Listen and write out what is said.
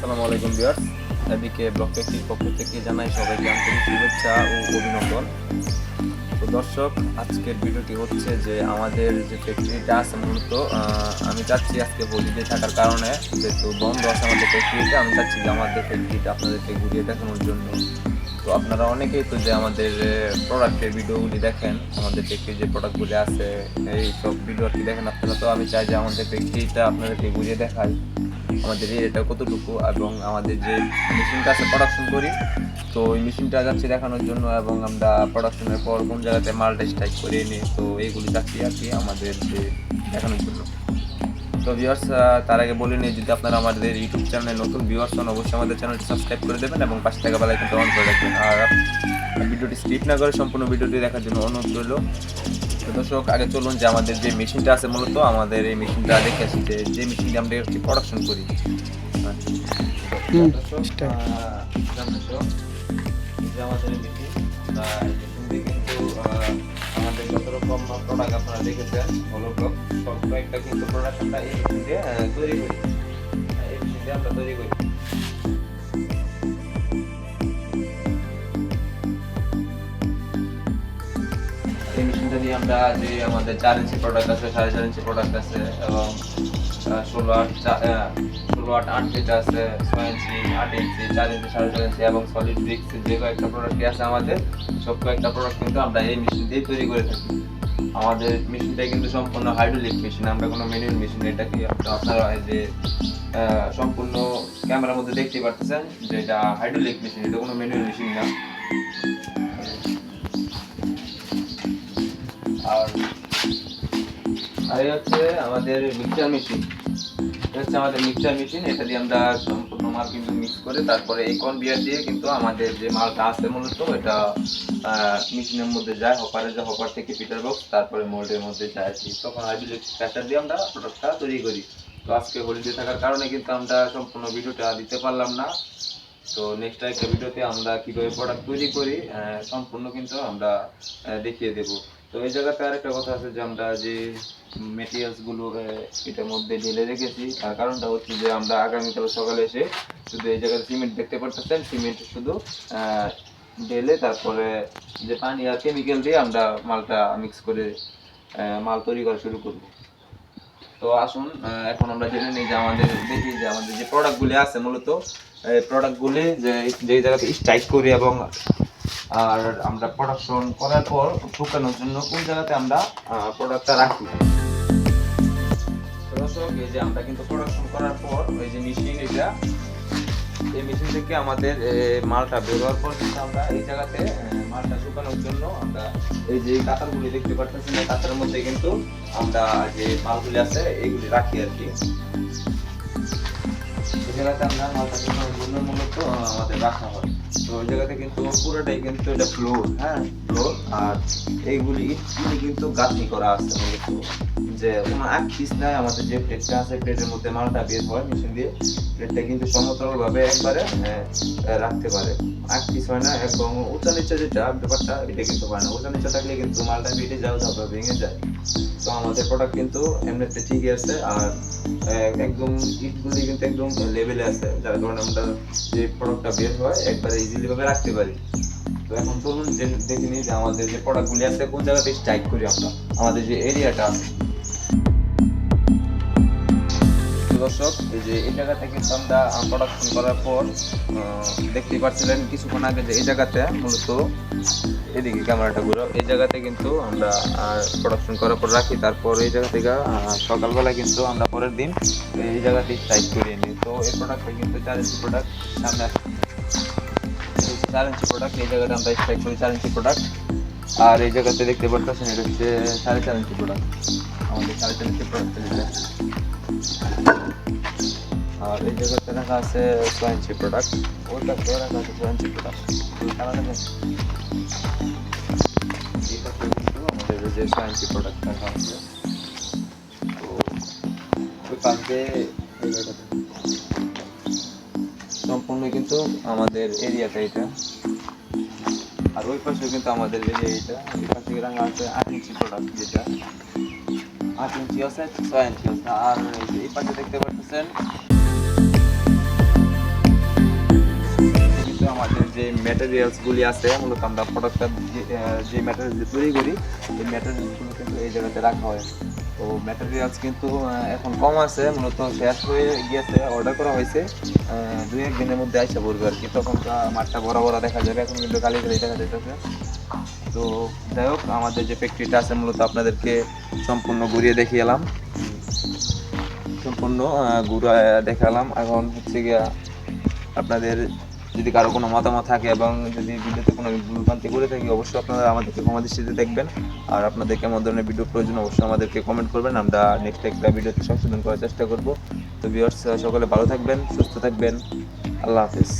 আসসালামু আলাইকুম ভিউয়ার্স। এদিকে ব্লক ফ্যাক্টরির পক্ষ থেকে জানাই সবাইকে আন্তরিক শুভেচ্ছা ও অভিনন্দন। তো দর্শক, আজকের ভিডিওটি হচ্ছে যে আমাদের যে ফ্যাক্টরিটা আছে মূলত আমি চাচ্ছি আজকে হলিডে থাকার কারণে, যেহেতু বন্ধ আছে আমাদের ফ্যাক্টরিটা আমি চাচ্ছি যে আমাদের ফ্যাক্টরিটা আপনাদেরকে ঘুরিয়ে দেখানোর জন্য। তো আপনারা অনেকেই তো যে আমাদের প্রোডাক্টের ভিডিওগুলি দেখেন, আমাদের ফ্যাক্টরির যে প্রোডাক্টগুলি আছে, এই সব ভিডিও আর কি দেখেন, আপনারা তো আমি চাই যে আমাদের ফ্যাক্টরিটা আপনাদেরকে ঘুরিয়ে দেখাই। আমাদের এটা কতটুকু এবং আমাদের যে মেশিনটা আছে প্রোডাকশন করি। তো ওই মেশিনটা যাচ্ছি দেখানোর জন্য এবং আমরা প্রোডাকশনের পর কোন জায়গাতে মালটা স্ট্রাইক করে এনে, তো এইগুলি যাচ্ছি আর কি আমাদের যে দেখানোর জন্য। তো ভিউয়ার্স তার আগে বলে নিই, যদি আপনারা আমাদের ইউটিউব চ্যানেলে নতুন ভিউয়ার্স হন, অবশ্যই আমাদের চ্যানেলটি সাবস্ক্রাইব করে দেবেন এবং পাশে থাকা বেলায় কিন্তু অন করে রাখবেন। আর ভিডিওটি স্কিপ না করে সম্পূর্ণ ভিডিওটি দেখার জন্য অনুরোধ রইল। দর্শক, আগে চলুন যে আমাদের যে মেশিনটা আছে মূলত, আমাদের এই মেশিনটা দেখে আসি যে যে মেশিনটা আমরা একটি প্রোডাকশন করি। কিন্তু আমাদের দেখেছেন এই তৈরি করি এই আমরা তৈরি করি। মেশিনটা আমরা যে আমাদের চার ইঞ্চি প্রোডাক্ট আছে, সাড়ে চার ইঞ্চি প্রোডাক্ট আছে এবং ষোলো আট ষোলো আট আট যেটা আছে, ছয় ইঞ্চি, আট ইঞ্চি, চার ইঞ্চি, সাড়ে চার ইঞ্চি এবং সলিড ব্রিক্স যে কয়েকটা প্রোডাক্টই আছে আমাদের, সব কয়েকটা প্রোডাক্ট কিন্তু আমরা এই মেশিন দিয়ে তৈরি করে থাকি। আমাদের মেশিনটা কিন্তু সম্পূর্ণ হাইড্রোলিক মেশিন আমরা কোনো ম্যানুয়াল মেশিন এটা কি? আপনা- আপনারা যে সম্পূর্ণ ক্যামেরার মধ্যে দেখতে পারতেছেন যে এটা হাইড্রোলিক মেশিন এটা কোনো ম্যানুয়াল মেশিন না। আর আর এই হচ্ছে আমাদের মিক্সচার মেশিন। এটা হচ্ছে আমাদের মিক্সচার মেশিন, এটা দিয়ে আমরা সম্পূর্ণ মাল কিন্তু মিক্স করে তারপরে এই কনভিয়ার দিয়ে কিন্তু আমাদের যে মালটা আছে মূলত এটা মেশিনের মধ্যে যায় হপারে যায় হপার থেকে পিটার বক্স তারপরে মোল্ডের মধ্যে যায়। তখন হাইড্রোলিক প্রেসার দিয়ে আমরা প্রোডাক্টটা তৈরি করি। তো আজকে হলিডে থাকার কারণে কিন্তু আমরা সম্পূর্ণ ভিডিওটা দিতে পারলাম না। তো নেক্সট একটা ভিডিওতে আমরা কীভাবে প্রোডাক্ট তৈরি করি সম্পূর্ণ কিন্তু আমরা দেখিয়ে দেব। তো এই জায়গাতে আরেকটা কথা আছে যে আমরা যে মেটেরিয়ালসগুলো এটার মধ্যে ঢেলে রেখেছি, তার কারণটা হচ্ছে যে আমরা আগামীকাল সকালে এসে শুধু এই জায়গাতে সিমেন্ট দেখতে পারতেছেন। সিমেন্ট শুধু ঢেলে তারপরে যে পানি আর কেমিক্যাল দিয়ে আমরা মালটা মিক্স করে মাল তৈরি করা শুরু করব। তো আসুন এখন আমরা জেনে নিই যে আমাদের, দেখি যে আমাদের যে প্রোডাক্টগুলি আছে মূলত এই প্রোডাক্টগুলি যে যে জায়গাতে স্ট্রাইক করি এবং আর আমরা প্রোডাকশন করার পর শুকানোর জন্য কোন জায়গাতে আমরা প্রোডাক্টটা রাখি? যে আমরা কিন্তু প্রোডাকশন করার পর ওই যে মেশিন এটা, এই মেশিন থেকে আমাদের মালটা হওয়ার পর কিন্তু আমরা এই জায়গাতে মালটা শুকানোর জন্য আমরা এই যে কাতারগুলি দেখতে পাচ্ছেন এই কাতারের মধ্যে কিন্তু আমরা যে মালগুলি আছে এইগুলি রাখি আর কি। এই জায়গাতে আমরা মালটা শুকানোর জন্য মূলত আমাদের রাখা হয়। তো ওই জায়গাতে কিন্তু পুরোটাই কিন্তু এটা ফ্লোর হ্যাঁ ফ্লোর আর এইগুলি কিন্তু গাঁথনি করা আছে যে কোনো এক পিস নাই, আমাদের যে প্লেটটা আছে প্লেটের মধ্যে মালটা বের হয় মেশিন দিয়ে। প্লেটটা কিন্তু সমতল ভাবে একবারে আহ, রাখতে পারে। এক পিস হয় না এবং উঁচা নিচে যেটা ব্যাপারটা এটা কিন্তু হয় না। উঁচা নিচে থাকলে কিন্তু মালটা বেটে যাও তারপর ভেঙে যায়। তো আমাদের প্রোডাক্ট কিন্তু এমনিতে ঠিকই আছে আর একদম ইটগুলি কিন্তু একদম লেভেলে আছে। যার কারণে আমরা যে প্রোডাক্টটা বের হয় একবারে ইজিলি ভাবে রাখতে পারি। তো এখন চলুন যে- দেখে নিই যে আমাদের যে প্রোডাক্টগুলি আছে কোন জায়গাতে স্ট্রাইক করি আমরা? আমাদের যে এরিয়াটা আছে। দর্শক, এই যে এই জায়গাতে কিন্তু আমরা প্রোডাকশন করার পর দেখতে পাচ্ছিলেন কিছুক্ষণ আগে যে এই জায়গাতে মূলত এদিকে ক্যামেরাটা ঘুরো, এই জায়গাতে কিন্তু আমরা প্রোডাকশন করার পর রাখি। তারপর এই জায়গা থেকে সকালবেলা কিন্তু আমরা পরের দিন এই জায়গাতে স্ট্রাইক করিয়ে নিই। তো এই প্রোডাক্টটা কিন্তু ইঞ্চি প্রোডাক্ট সামনে ইঞ্চি প্রোডাক্ট এই জায়গাতে আমরা স্ট্রাইক করি ইঞ্চি প্রোডাক্ট আর এই জায়গাতে দেখতে পাচ্ছেন এটা হচ্ছে সাড়ে ইঞ্চি প্রোডাক্ট আমাদের ইঞ্চি প্রোডাক্ট আর এই জায়গাতে রাখা আছে ছয় প্রোডাক্ট ওইটা তো রাখা আছে ছয় প্রোডাক্ট আমাদের যে ছয় প্রোডাক্ট রাখা আছে। তো জায়গাতে সম্পূর্ণ কিন্তু আমাদের এরিয়াটা এটা আর ওই পাশে কিন্তু আমাদের এরিয়া এটা ওই পাশে রাখা আছে ইঞ্চি প্রোডাক্ট যেটা। আট ইঞ্চি আছে আর এই পাশে দেখতে পাচ্ছেন আমাদের যে ম্যাটেরিয়ালসগুলি আছে, মূলত আমরা প্রোডাক্টটা যে ম্যাটেরিয়াল তৈরি করি, এই ম্যাটেরিয়ালসগুলো কিন্তু এই জায়গাতে রাখা হয়। তো ম্যাটেরিয়ালস কিন্তু এখন কম আছে, মূলত শেষ হয়ে গিয়েছে অর্ডার করা হয়েছে। দুই এক দিনের মধ্যে আইসা পড়বে আর কি। তখন মাঠটা বড় বড় দেখা যাবে, এখন কিন্তু কালি কালি দেখা যাইতেছে। তো যাই হোক, আমাদের যে ফ্যাক্টরিটা আছে, মূলত আপনাদেরকে সম্পূর্ণ ঘুরিয়ে দেখিয়ে এলাম। সম্পূর্ণ ঘুরে দেখালাম। এখন হচ্ছে গিয়া আপনাদের যদি কারও কোনো মতামত থাকে এবং যদি ভিডিওতে কোনো ভুলভ্রান্তি করে থাকি, অবশ্যই আপনারা আমাদেরকে ক্ষমা দৃষ্টিতে দেখবেন। আর আপনাদের কেমন ধরনের ভিডিও প্রয়োজন, অবশ্যই আমাদেরকে কমেন্ট করবেন। আমরা নেক্সট একটা ভিডিওতে সংশোধন করার চেষ্টা করব। তো ভিউয়ার্স সকলে ভালো থাকবেন, সুস্থ থাকবেন। আল্লাহ হাফিজ।